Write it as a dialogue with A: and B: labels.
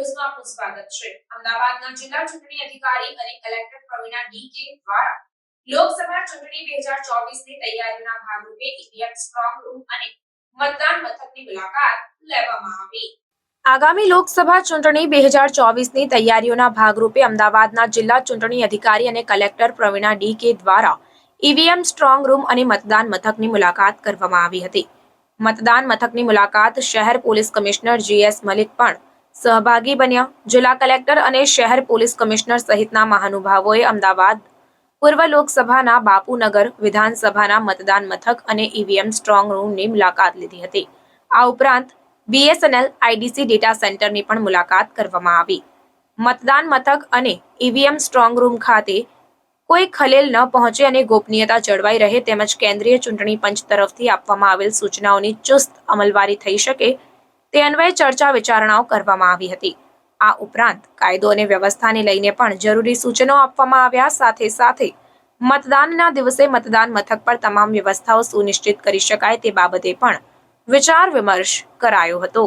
A: આપનું સ્વાગત છે. અમદાવાદના જિલ્લા ચૂંટણી અધિકારી અને કલેક્ટર પ્રવીણા ડી દ્વારા લોકસભા ચૂંટણી બે હજાર ચોવીસની તૈયારીઓના ભાગરૂપે ઇન્ડિયન સ્ટ્રોંગ રૂમ અને મતદાન મથકની મુલાકાત લેવામાં આવી. આગામી લોકસભા ચૂંટણી બે હજાર ચોવીસની તૈયારીઓના ભાગરૂપે અમદાવાદના જિલ્લા ચૂંટણી અધિકારી અને કલેક્ટર પ્રવીણા ડી કે દ્વારા ઈવીએમ સ્ટ્રોંગ રૂમ અને મતદાન મથકની મુલાકાત કરવામાં આવી હતી. મતદાન મથકની મુલાકાત શહેર પોલીસ કમિશનર જીએસ મલિક પણ સહભાગી બન્યા. જિલ્લા કલેક્ટર અને શહેર પોલીસ કમિશનર સહિતના મહાનુભાવોએ અમદાવાદ પૂર્વ લોકસભાના બાપુનગર વિધાનસભાના મતદાન મથક અને ઈવીએમ સ્ટ્રોંગ મુલાકાત લીધી હતી. આ ઉપરાંત બીએસએનએલ, આઈડીસી ડેટા સેન્ટરની પણ મુલાકાત કરવામાં આવી. મતદાન મથક અને ઈવીએમ સ્ટ્રોંગ રૂમ ખાતે કોઈ ખલેલ ન પહોંચે અને ગોપનીયતા જળવાઈ રહે તેમજ કેન્દ્રીય ચૂંટણી પંચ તરફથી આપવામાં આવેલ સૂચનાઓની ચુસ્ત અમલવારી થઈ શકે તે અન્વયે ચર્ચા વિચારણાઓ કરવામાં આવી હતી. આ ઉપરાંત કાયદો અને વ્યવસ્થાને લઈને પણ જરૂરી સૂચનો આપવામાં આવ્યા. સાથે સાથે મતદાનના દિવસે મતદાન મથક પર તમામ વ્યવસ્થાઓ સુનિશ્ચિત કરી શકાય તે બાબતે પણ વિચાર વિમર્શ કરાયો હતો.